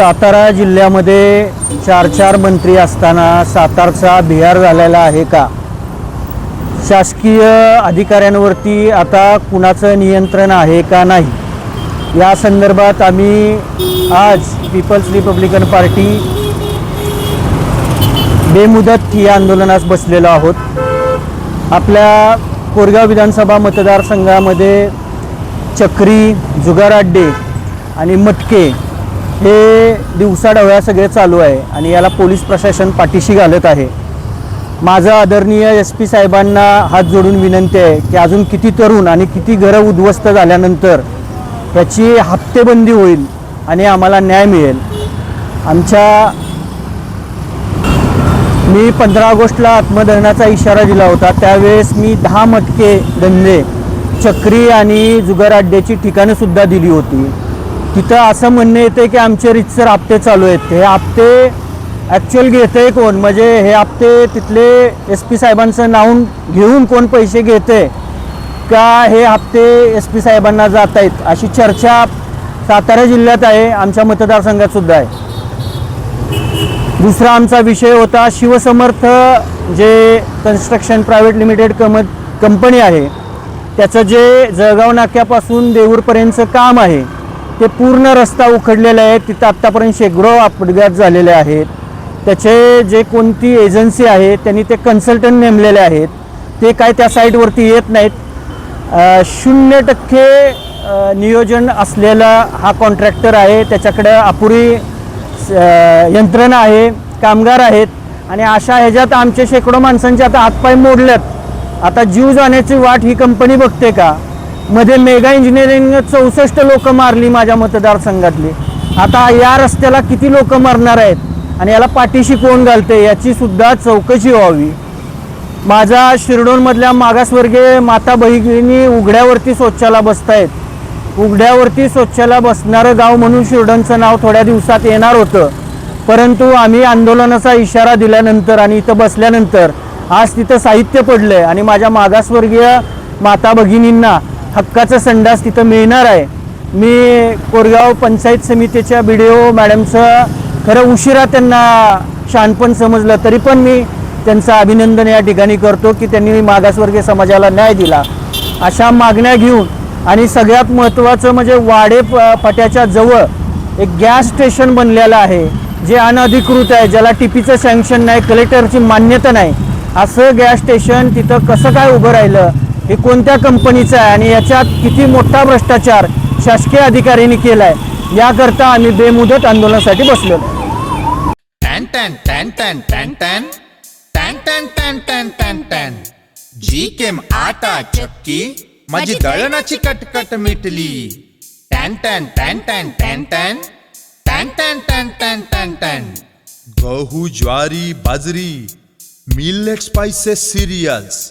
सातारा जिल्ह्यामध्ये चार चार मंत्री असताना सातारचा बिहार झालेला आहे का? शासकीय अधिकाऱ्यांवरती आता कुणाचं नियंत्रण आहे का नाही? या संदर्भात आम्ही आज पीपल्स रिपब्लिकन पार्टी बेमुदत या आंदोलनास बसलेलो आहोत. आपल्या कोरगाव विधानसभा मतदारसंघामध्ये चक्री जुगाराड्डे आणि मटके हे दिवसाढवळ्या सगळे चालू आहे आणि याला पोलीस प्रशासन पाठीशी घालत आहे. माझं आदरणीय एस पी साहेबांना हात जोडून विनंती आहे की अजून किती तरुण आणि किती घरं उद्ध्वस्त झाल्यानंतर याची हप्तेबंदी होईल आणि आम्हाला न्याय मिळेल. आमच्या मी पंधरा ऑगस्टला आत्मदहनाचा इशारा दिला होता. त्यावेळेस मी दहा मटके धंदे चक्री आणि जुगार अड्ड्याची ठिकाणंसुद्धा दिली होती. तिथं असं म्हणणं येतं की आमचे रितसर हप्ते चालू आहेत. हे हप्ते ॲक्च्युअल घेते कोण? म्हणजे हे आपते तिथले एस पी साहेबांचं नाव घेऊन कोण पैसे घेते का हे हप्ते एस पी साहेबांना जात आहेत? अशी चर्चा सातारा जिल्ह्यात आहे. आमच्या मतदारसंघातसुद्धा आहे. दुसरा आमचा विषय होता शिवसमर्थ जे construction private limited cum company आहे त्याचं जे जळगाव नाक्यापासून देऊरपर्यंतचं काम आहे ते पूर्ण रस्ता उखडलेला आहे. तिथं आत्तापर्यंत शेकडो अपघात झालेले आहेत. त्याचे जे कोणती एजन्सी आहे त्यांनी ते कन्सल्टंट नेमलेले आहेत. ते काय त्या साईटवरती येत नाहीत. शून्य टक्के नियोजन असलेला हा कॉन्ट्रॅक्टर आहे. त्याच्याकडं अपुरी यंत्रणा आहे कामगार आहेत. आणि अशा ह्याच्यात आमचे शेकडो माणसांचे आता हातपाय मोडलेत. आता जीव जाण्याची वाट ही कंपनी बघते का? मध्ये मेगा इंजिनिअरिंग चौसष्ट लोक मारली माझ्या मतदारसंघातली. आता या रस्त्याला किती लोक मरणार आहेत आणि याला पाठीशी कोण घालते याची सुद्धा चौकशी व्हावी. माझा शिरडोनमधल्या मागासवर्गीय माता बहिणी उघड्यावरती स्वच्छाला बसतायत. उघड्यावरती स्वच्छाला बसणारं गाव म्हणून शिरडोनचं नाव थोड्या दिवसात येणार होतं. परंतु आम्ही आंदोलनाचा इशारा दिल्यानंतर आणि इथं बसल्यानंतर आज तिथं साहित्य पडलं आहे आणि माझ्या मागासवर्गीय माता भगिनींना हक्काचा संडास तिथं मिळणार आहे. मी कोरगाव पंचायत समितीच्या बी डी ओ मॅडमचं खरं उशिरा त्यांना शहाणपण समजलं तरी पण मी त्यांचं अभिनंदन या ठिकाणी करतो की त्यांनी मागासवर्गीय समाजाला न्याय दिला. अशा मागण्या घेऊन आणि सगळ्यात महत्त्वाचं म्हणजे वाडे प- पट्याच्या जवळ एक गॅस स्टेशन बनलेलं आहे जे अनधिकृत आहे ज्याला टीपीचं सँक्शन नाही कलेक्टरची मान्यता नाही. असं गॅस स्टेशन तिथं कसं काय उभं राहिलं? हे कोणत्या कंपनीचं आहे आणि याच्यात किती मोठा भ्रष्टाचार शासकीय अधिकाऱ्यांनी केला आहे याकरता आम्ही बेमुदत आंदोलनासाठी बसलो टॅन टॅन टॅन टॅन टॅन टॅन टॅन टॅन टॅन टॅन टॅन टॅन जी केम आटा चक्की माझी दळणाची कटकट मिटली टॅन टॅन टॅन टॅन टॅन टॅन टॅन टॅन टॅन टॅन टॅन टॅन गहू ज्वारी बाजरी millet spices cereals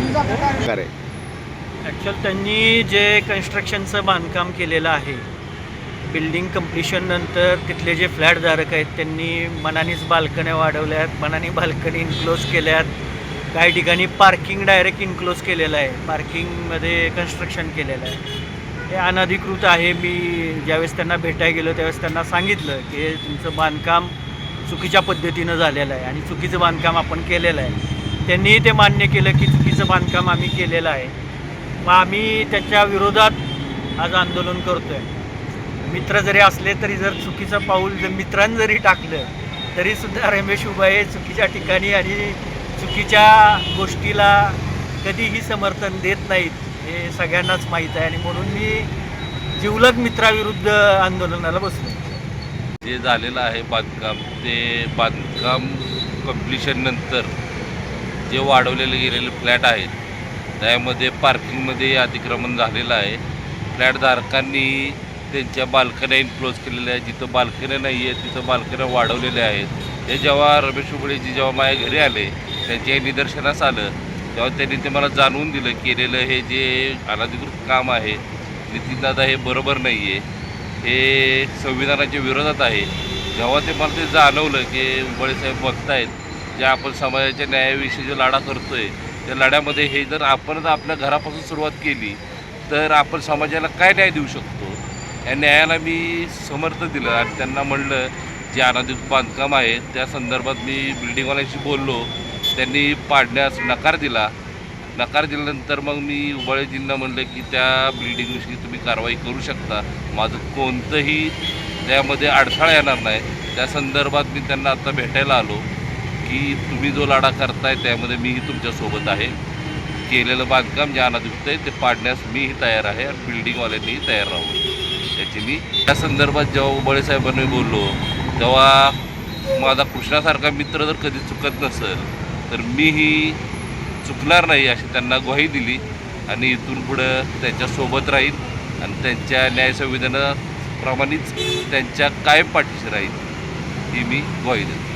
ॲक्च्युअल त्यांनी जे कन्स्ट्रक्शनचं बांधकाम केलेलं आहे बिल्डिंग कम्प्लिशन नंतर तिथले जे फ्लॅटधारक आहेत त्यांनी मनानेच बाल्कन्या वाढवल्यात मनाने बाल्कनी इन्क्लोज केल्यात. काही ठिकाणी पार्किंग डायरेक्ट इन्क्लोज केलेलं आहे पार्किंगमध्ये कन्स्ट्रक्शन केलेलं आहे. हे अनधिकृत आहे मी ज्यावेळेस त्यांना भेटायला गेलो त्यावेळेस त्यांना सांगितलं की तुमचं बांधकाम चुकीच्या पद्धतीनं झालेलं आहे आणि चुकीचं बांधकाम आपण केलेलं आहे. त्यांनीही ते मान्य केलं की चुकीचं बांधकाम आम्ही केलेलं आहे. मग आम्ही त्याच्या विरोधात आज आंदोलन करतो आहे मित्र जरी असले तरी जर चुकीचं पाऊल जर मित्रांनी जरी टाकलं तरीसुद्धा रमेश उभाये चुकीच्या ठिकाणी आणि चुकीच्या गोष्टीला कधीही समर्थन देत नाहीत हे सगळ्यांनाच माहीत आहे. आणि म्हणून मी जिवलग मित्राविरुद्ध आंदोलनाला बसलो. जे झालेलं आहे बांधकाम ते बांधकाम कम्प्लिशन नंतर जे वाढवलेले गेलेले फ्लॅट आहेत त्यामध्ये पार्किंगमध्ये अतिक्रमण झालेलं आहे. फ्लॅटधारकांनी त्यांच्या बाल्कन्या इन्क्लोज केलेल्या आहेत. जिथं बाल्कन्या नाही आहेत तिथं बाल्कन्या वाढवलेल्या आहेत. हे जेव्हा रमेश उबळेजी जेव्हा माझ्या घरी आले त्यांच्या निदर्शनास आलं तेव्हा त्यांनी ते मला जाणवून दिलं केलेलं हे जे अनाधिकृत काम आहे नितीनदादा हे बरोबर नाही आहे हे संविधानाच्या विरोधात आहे. जेव्हा ते मला ते जाणवलं की उबळेसाहेब बघतायत जे आपण समाजाच्या न्यायाविषयी जो लढा करतो आहे त्या लढ्यामध्ये हे जर आपणच आपल्या घरापासून सुरुवात केली तर आपण समाजाला काय न्याय देऊ शकतो? या न्यायाला मी समर्थ दिलं आणि त्यांना म्हणलं जे अनाधिकृत बांधकाम आहे त्या संदर्भात मी बिल्डिंगवाल्यांशी बोललो. त्यांनी पाडण्यास नकार दिला. नकार दिल्यानंतर मग मी उबाळेजींना म्हणलं की त्या बिल्डिंगविषयी तुम्ही कारवाई करू शकता. माझं कोणतंही त्यामध्ये अडथळा येणार नाही. त्या संदर्भात मी त्यांना आता भेटायला आलो. की तुम्ही जो लढा करताय त्यामध्ये मीही तुमच्यासोबत आहे. केलेलं बांधकाम जे अनाधिकृत आहे ते पाडण्यास मीही तयार आहे आणि बिल्डिंगवाल्यांनीही तयार राहू त्याची मी त्या संदर्भात जेव्हा उबळे साहेबांनी बोललो तेव्हा माझा कृष्णासारखा मित्र जर कधी चुकत नसेल तर मीही चुकणार नाही अशी त्यांना ग्वाही दिली आणि इथून पुढं त्यांच्यासोबत राहील आणि त्यांच्या न्याय संविधानाप्रमाणेच त्यांच्या कायम पाठीशी राहील ही मी ग्वाही देतो.